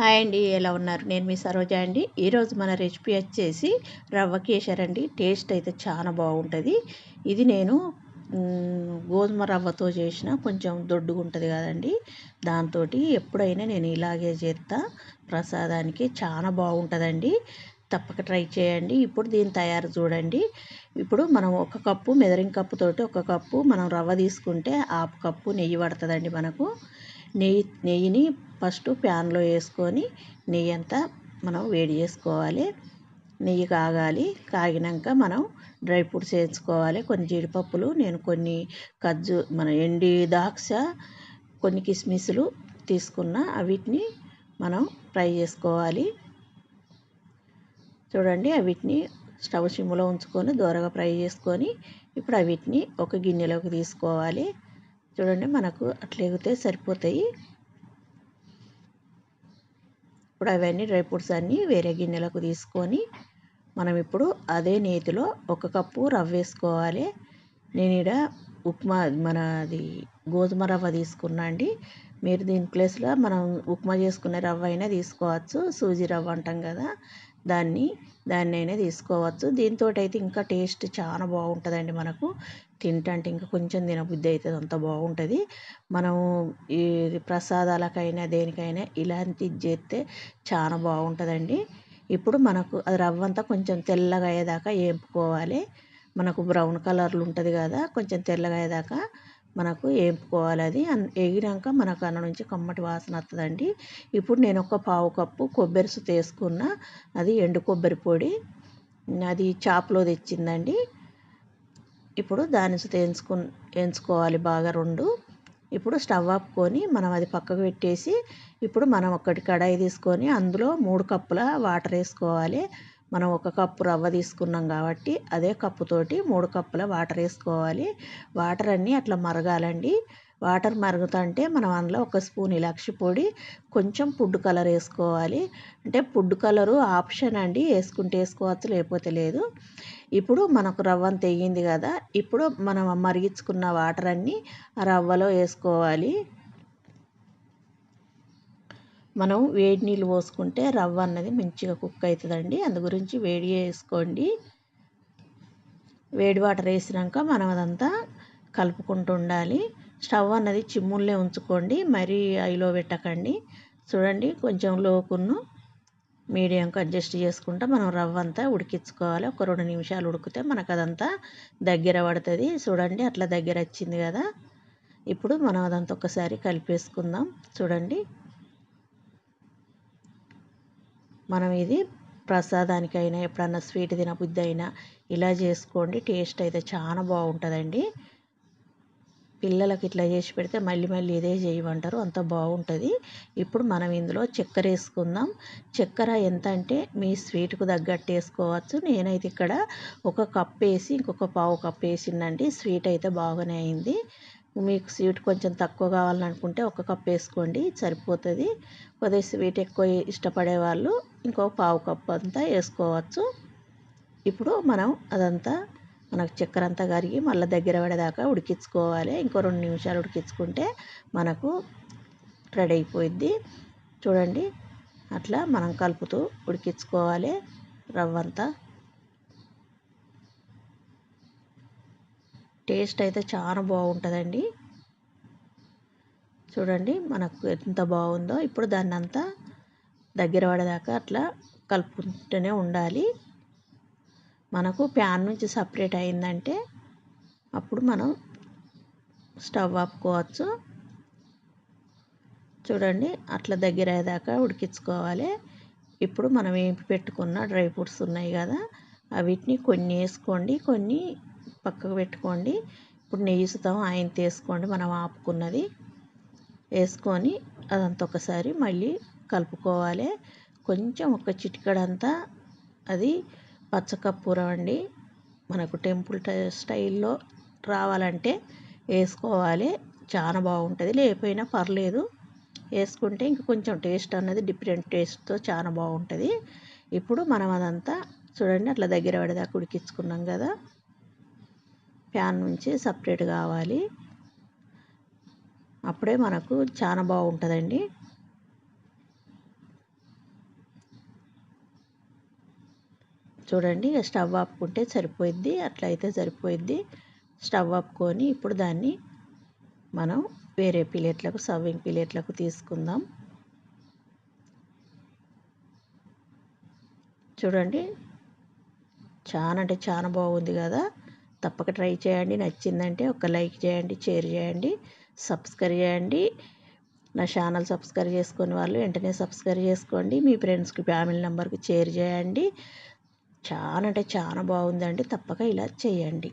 Hi అండి ఎలా ఉన్నారు? నేను మీ సరోజ అండి. ఈరోజు మన రెసిపీ వచ్చేసి రవ్వ కేసర్ అండి. టేస్ట్ అయితే చాలా బాగుంటుంది. ఇది నేను గోధుమ రవ్వతో చేసిన కొంచెం దొడ్డుగా ఉంటుంది కదండి. దాంతో ఎప్పుడైనా నేను ఇలాగే చేస్తా ప్రసాదానికి చాలా బాగుంటుందండి. తప్పక ట్రై చేయండి. ఇప్పుడు దీని తయారు చూడండి. ఇప్పుడు మనం ఒక కప్పు మెదరింగ్ కప్పుతోటి ఒక కప్పు మనం రవ్వ తీసుకుంటే హాఫ్ కప్పు నెయ్యి పడుతుందండి మనకు. నెయ్యి నెయ్యిని ఫస్ట్ ప్యాన్లో వేసుకొని నెయ్యి అంతా మనం వేడి చేసుకోవాలి. నెయ్యి కాగాలి. కాగినాక మనం డ్రై ఫ్రూట్స్ వేసుకోవాలి కొన్ని జీడిపప్పులు నేను కొన్ని కజ్జు మన ఎండి ద్రాక్ష కొన్ని కిస్మిస్లు తీసుకున్న వీటిని మనం ఫ్రై చేసుకోవాలి. చూడండి వీటిని స్టవ్ సిమ్లో ఉంచుకొని దూరగా ఫ్రై చేసుకొని ఇప్పుడు వీటిని ఒక గిన్నెలోకి తీసుకోవాలి. చూడండి మనకు అట్లా సరిపోతాయి. ఇప్పుడు అవన్నీ డ్రై ఫ్రూట్స్ అన్నీ వేరే గిన్నెలకు తీసుకొని మనం ఇప్పుడు అదే నేతిలో ఒక కప్పు రవ్వ వేసుకోవాలి. నేను ఇక్కడ ఉప్మా మనది గోధుమ రవ్వ తీసుకున్నా అండి. మీరు దీని ప్లేస్లో మనం ఉప్మా చేసుకునే రవ్వ అయినా తీసుకోవచ్చు. సూజీ రవ్వ అంటాం కదా దాన్ని దాన్ని అయినా తీసుకోవచ్చు. దీంతో అయితే ఇంకా టేస్ట్ చాలా బాగుంటుందండి మనకు. తింటంటే ఇంకా కొంచెం తినబుద్ధి అవుతుంది అంత బాగుంటుంది. మనం ఈ ప్రసాదాలకైనా దేనికైనా ఇలాంటిది చేస్తే చాలా బాగుంటుందండి. ఇప్పుడు మనకు అది రవ్వ అంతా కొంచెం తెల్లగా అయ్యేదాకా వేపుకోవాలి మనకు బ్రౌన్ కలర్లు ఉంటుంది కదా కొంచెం తెల్లగా అయ్యేదాకా మనకు వేపుకోవాలి అది. వేగినాక మనకు అన్న నుంచి కమ్మటి వాసన వస్తుందండి ఇప్పుడు నేను ఒక పావు కప్పు కొబ్బరి సుత వేసుకున్న అది ఎండు కొబ్బరి పొడి అది చాప్లో తెచ్చిందండి. ఇప్పుడు దాని సుత వేయించుకు వేయించుకోవాలి బాగా రెండు. ఇప్పుడు స్టవ్ ఆపుకొని మనం అది పక్కకు పెట్టేసి ఇప్పుడు మనం ఒకటి కడాయి తీసుకొని అందులో మూడు కప్పుల వాటర్ వేసుకోవాలి. మనం ఒక కప్పు రవ్వ తీసుకున్నాం కాబట్టి అదే కప్పుతోటి మూడు కప్పుల వాటర్ వేసుకోవాలి. వాటర్ అన్నీ అట్లా మరగాలండి. వాటర్ మరుగుతుంటే మనం అందులో ఒక స్పూన్ ఇలాక్షి పొడి కొంచెం ఫుడ్ కలర్ వేసుకోవాలి. అంటే ఫుడ్ కలరు ఆప్షన్ అండి. వేసుకుంటే వేసుకోవచ్చు లేకపోతే లేదు. ఇప్పుడు మనకు రవ్వ తెగింది కదా ఇప్పుడు మనం మరిగించుకున్న వాటర్ అన్నీ ఆ రవ్వలో వేసుకోవాలి. మనం వేడి నీళ్ళు పోసుకుంటే రవ్వ అన్నది మంచిగా కుక్ అవుతుందండి. అందు గురించి వేడి వేసుకోండి వేడి వాటర్ వేసినాక మనం అదంతా కలుపుకుంటూ ఉండాలి. స్టవ్ అన్నది చిమ్ముల్లే ఉంచుకోండి. మరీ ఐలో పెట్టకండి. చూడండి కొంచెం లోకును మీడియంకి అడ్జస్ట్ చేసుకుంటా మనం రవ్వ అంతా ఉడికించుకోవాలి. ఒక రెండు నిమిషాలు ఉడికితే మనకు అదంతా దగ్గర పడుతుంది. చూడండి అట్లా దగ్గర వచ్చింది కదా. ఇప్పుడు మనం అదంతా ఒకసారి కలిపేసుకుందాం. చూడండి. మనం ఇది ప్రసాదానికైనా ఎప్పుడన్నా స్వీట్ తినబుద్ధి అయినా ఇలా చేసుకోండి. టేస్ట్ అయితే చాలా బాగుంటుందండి. పిల్లలకి ఇట్లా చేసి పెడితే మళ్ళీ మళ్ళీ ఇదే చేయమంటారు. అంత బాగుంటుంది. ఇప్పుడు మనం ఇందులో చక్కెర వేసుకుందాం. చక్కెర ఎంత అంటే మీ స్వీట్కు తగ్గట్టు వేసుకోవచ్చు. నేనైతే ఇక్కడ ఒక కప్ వేసి ఇంకొక పావు కప్ వేసిందండి. స్వీట్ అయితే బాగానే అయింది. మీకు స్వీట్ కొంచెం తక్కువ కావాలనుకుంటే ఒక కప్ వేసుకోండి. సరిపోతుంది. కొద్దిగా స్వీట్ ఎక్కువ ఇష్టపడే వాళ్ళు ఇంకో పావు కప్ అంతా వేసుకోవచ్చు. ఇప్పుడు మనం అదంతా మనకు చక్కెర అంతా కరిగి మళ్ళీ దగ్గర పడేదాకా ఉడికించుకోవాలి. ఇంకో రెండు నిమిషాలు ఉడికించుకుంటే మనకు రెడీ అయిపోయిద్ది. చూడండి అట్లా మనం కలుపుతూ ఉడికించుకోవాలి రవ్వంతా. టేస్ట్ అయితే చాలా బాగుంటుందండి. చూడండి మనకు ఎంత బాగుందో. ఇప్పుడు దాన్ని అంతా దగ్గర పడేదాకా అట్లా కలుపుకుంటూనే ఉండాలి. మనకు ప్యాన్ నుంచి సపరేట్ అయిందంటే అప్పుడు మనం స్టవ్ ఆపుకోవచ్చు. చూడండి అట్లా దగ్గర అయ్యేదాకా ఉడికించుకోవాలి. ఇప్పుడు మనం ఏంపి పెట్టుకున్న డ్రై ఫ్రూట్స్ ఉన్నాయి కదా అవిటిని కొన్ని వేసుకోండి కొన్ని పక్కకు పెట్టుకోండి. ఇప్పుడు నెయ్యిస్తాం ఆయన తీసుకోండి మనం ఆపుకున్నది. వేసుకొని అదంతా ఒకసారి మళ్ళీ కలుపుకోవాలి. కొంచెం ఒక చిటికడంతా అది పచ్చకర్పూరం అండి. మనకు టెంపుల్ స్టైల్లో రావాలంటే వేసుకోవాలి. చాలా బాగుంటుంది. లేకపోయినా పర్లేదు. వేసుకుంటే ఇంక కొంచెం టేస్ట్ అన్నది డిఫరెంట్ టేస్ట్తో చాలా బాగుంటుంది. ఇప్పుడు మనం అదంతా చూడండి అట్లా దగ్గర పడేదాకా ఉడికించుకున్నాం కదా. ప్యాన్ నుంచి సపరేట్ కావాలి. అప్పుడే మనకు చాలా బాగుంటుందండి. చూడండి స్టవ్ ఆపుకుంటే సరిపోయిద్ది అట్లయితే సరిపోయిద్ది స్టవ్ ఆపుకొని ఇప్పుడు దాన్ని మనం వేరే ప్లేట్లకు సర్వింగ్ ప్లేట్లకు తీసుకుందాం. చూడండి చాలా అంటే చాలా బాగుంది కదా. తప్పక ట్రై చేయండి. నచ్చిందంటే ఒక లైక్ చేయండి షేర్ చేయండి సబ్స్క్రైబ్ చేయండి. నా ఛానల్ సబ్స్క్రైబ్ చేసుకుని వాళ్ళు వెంటనే సబ్స్క్రైబ్ చేసుకోండి. మీ ఫ్రెండ్స్కి ఫ్యామిలీ నెంబర్కి షేర్ చేయండి. చాలా అంటే చాలా బాగుందండి. తప్పక ఇలా చేయండి.